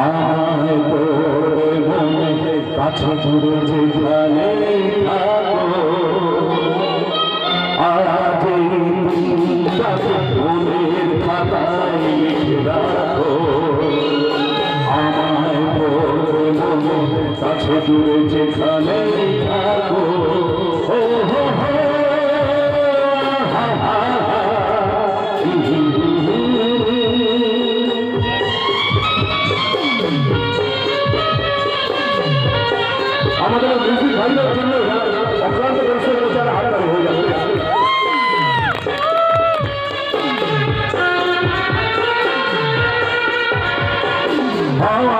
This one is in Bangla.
আমায় তোর মনে কাছে জুড়ে যেখানে থাকো আজ মনের খাতায় লিখে আমায় তোর মনে কাছে জুড়ে যেখানে আমাদের মিউজিক ভাইদের জন্য অক্লান্ত পরিশ্রম করছে আর হাততালি হয়ে যাবে। আমার